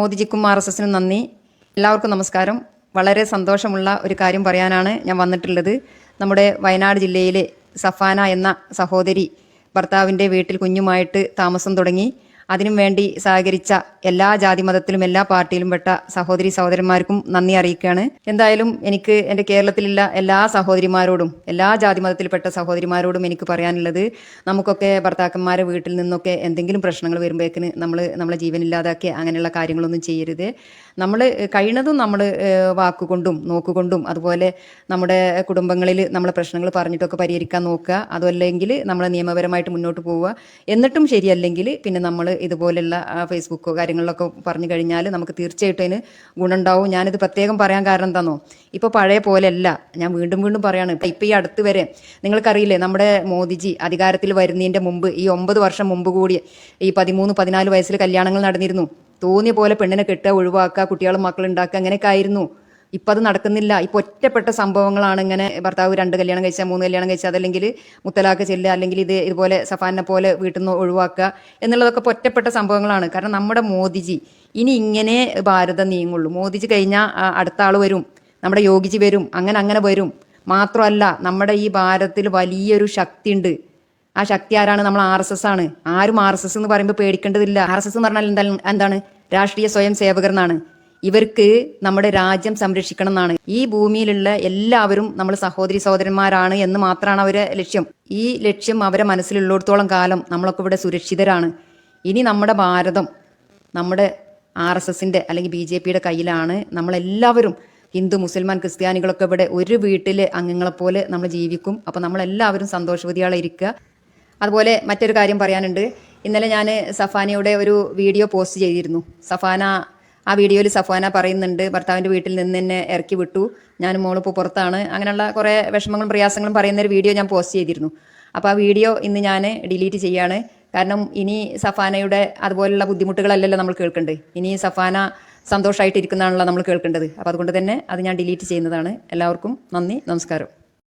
മോദിജിക്കും R S എസിനും നന്ദി. എല്ലാവർക്കും നമസ്കാരം. വളരെ സന്തോഷമുള്ള ഒരു കാര്യം പറയാനാണ് ഞാൻ വന്നിട്ടുള്ളത്. നമ്മുടെ വയനാട് ജില്ലയിലെ സഫാന എന്ന സഹോദരി ഭർത്താവിന്റെ വീട്ടിൽ കുഞ്ഞുമായിട്ട് താമസം തുടങ്ങി. അതിനും വേണ്ടി സഹകരിച്ച എല്ലാ ജാതി മതത്തിലും എല്ലാ പാർട്ടിയിലും പെട്ട സഹോദരി സഹോദരന്മാർക്കും നന്ദി അറിയിക്കുകയാണ്. എന്തായാലും എനിക്ക് എന്റെ കേരളത്തിലുള്ള എല്ലാ സഹോദരിമാരോടും എല്ലാ ജാതി മതത്തിൽപ്പെട്ട സഹോദരിമാരോടും എനിക്ക് പറയാനുള്ളത് നമുക്കൊക്കെ ഭർത്താക്കന്മാരെ വീട്ടിൽ നിന്നൊക്കെ എന്തെങ്കിലും പ്രശ്നങ്ങൾ വരുമ്പോഴേക്കിന് നമ്മൾ നമ്മളെ ജീവനില്ലാതാക്കി അങ്ങനെയുള്ള കാര്യങ്ങളൊന്നും ചെയ്യരുത്. നമ്മൾ കഴിയുന്നതും നമ്മൾ വാക്കുകൊണ്ടും നോക്കുകൊണ്ടും അതുപോലെ നമ്മുടെ കുടുംബങ്ങളിൽ നമ്മളെ പ്രശ്നങ്ങൾ പറഞ്ഞിട്ടൊക്കെ പരിഹരിക്കാൻ നോക്കുക. അതുമല്ലെങ്കിൽ നമ്മൾ നിയമപരമായിട്ട് മുന്നോട്ട് പോവുക. എന്നിട്ടും ശരിയല്ലെങ്കിൽ പിന്നെ നമ്മൾ ഇതുപോലുള്ള ഫേസ്ബുക്കോ കാര്യങ്ങളിലൊക്കെ പറഞ്ഞു കഴിഞ്ഞാൽ നമുക്ക് തീർച്ചയായിട്ടും അതിന് ഗുണമുണ്ടാവും. ഞാനിത് പ്രത്യേകം പറയാൻ കാരണം എന്താണോ ഇപ്പോൾ പഴയ പോലെയല്ല. ഞാൻ വീണ്ടും വീണ്ടും പറയാണ്. ഇപ്പം ഈ അടുത്ത് വരെ നിങ്ങൾക്കറിയില്ലേ നമ്മുടെ മോദിജി അധികാരത്തിൽ വരുന്നതിന്റെ മുമ്പ് ഈ ഒമ്പത് വർഷം മുമ്പ് കൂടി ഈ പതിമൂന്ന് പതിനാല് വയസ്സിൽ കല്യാണങ്ങൾ നടന്നിരുന്നു. തോന്നിയ പോലെ പെണ്ണിനെ കെട്ടുക ഒഴിവാക്കുക കുട്ടികളും മക്കളുണ്ടാക്കുക അങ്ങനെയൊക്കെ ആയിരുന്നു. ഇപ്പം അത് നടക്കുന്നില്ല. ഇപ്പം ഒറ്റപ്പെട്ട സംഭവങ്ങളാണ് ഇങ്ങനെ ഭർത്താവ് രണ്ട് കല്യാണം കഴിച്ചാൽ മൂന്ന് കല്യാണം കഴിച്ചാൽ അതല്ലെങ്കിൽ മുത്തലാക്ക് ചെല്ലുക അല്ലെങ്കിൽ ഇത് ഇതുപോലെ സഫാനെ പോലെ വീട്ടിൽ നിന്ന് ഒഴിവാക്കുക എന്നുള്ളതൊക്കെ ഇപ്പോൾ ഒറ്റപ്പെട്ട സംഭവങ്ങളാണ്. കാരണം നമ്മുടെ മോദിജി ഇനി ഇങ്ങനെ ഭാരതം നീങ്ങുള്ളൂ. മോദിജി കഴിഞ്ഞാൽ അടുത്ത ആൾ വരും നമ്മുടെ യോഗിജി വരും അങ്ങനെ അങ്ങനെ വരും. മാത്രമല്ല നമ്മുടെ ഈ ഭാരതത്തിൽ വലിയൊരു ശക്തിയുണ്ട്. ആ ശക്തി ആരാണ്? നമ്മൾ ആർ എസ് എസ് ആണ്. ആരും ആർ എസ് എസ് എന്ന് പറയുമ്പോൾ പേടിക്കേണ്ടതില്ല. ആർ എസ് എസ് എന്ന് പറഞ്ഞാൽ എന്താ എന്താണ്? രാഷ്ട്രീയ സ്വയം സേവകർ എന്നാണ്. ഇവർക്ക് നമ്മുടെ രാജ്യം സംരക്ഷിക്കണം എന്നാണ്. ഈ ഭൂമിയിലുള്ള എല്ലാവരും നമ്മൾ സഹോദരി സഹോദരന്മാരാണ് എന്ന് മാത്രമാണ് അവരെ ലക്ഷ്യം. ഈ ലക്ഷ്യം അവരെ മനസ്സിലുള്ളിടത്തോളം കാലം നമ്മളൊക്കെ ഇവിടെ സുരക്ഷിതരാണ്. ഇനി നമ്മുടെ ഭാരതം നമ്മുടെ ആർ എസ് എസിന്റെ അല്ലെങ്കിൽ ബി ജെ പിയുടെ കയ്യിലാണ്. നമ്മളെല്ലാവരും ഹിന്ദു മുസൽമാൻ ക്രിസ്ത്യാനികളൊക്കെ ഇവിടെ ഒരു വീട്ടിലെ അംഗങ്ങളെപ്പോലെ നമ്മൾ ജീവിക്കും. അപ്പോൾ നമ്മളെല്ലാവരും സന്തോഷവതിയാളെ ഇരിക്കുക. അതുപോലെ മറ്റൊരു കാര്യം പറയാനുണ്ട്. ഇന്നലെ ഞാൻ സഫാനയുടെ ഒരു വീഡിയോ പോസ്റ്റ് ചെയ്തിരുന്നു. സഫാന ആ വീഡിയോയിൽ സഫാന പറയുന്നുണ്ട് ഭർത്താവിന്റെ വീട്ടിൽ നിന്ന് എന്നെ ഇറക്കി വിട്ടു. ഞാൻ മോളിപ്പോൾ പുറത്താണ്. അങ്ങനെയുള്ള കുറേ വിഷമങ്ങളും പ്രയാസങ്ങളും പറയുന്ന ഒരു വീഡിയോ ഞാൻ പോസ്റ്റ് ചെയ്തിരുന്നു. അപ്പോൾ ആ വീഡിയോ ഇന്ന് ഞാൻ ഡിലീറ്റ് ചെയ്യാണ്. കാരണം ഇനി സഫാനയുടെ അതുപോലുള്ള ബുദ്ധിമുട്ടുകളല്ലല്ലോ നമ്മൾ കേൾക്കേണ്ടത് ഇനി സഫാന സന്തോഷമായിട്ടിരിക്കുന്നതാണല്ലോ നമ്മൾ കേൾക്കേണ്ടത്. അപ്പോൾ അതുകൊണ്ട് തന്നെ അത് ഞാൻ ഡിലീറ്റ് ചെയ്യുന്നതാണ്. എല്ലാവർക്കും നന്ദി നമസ്കാരം.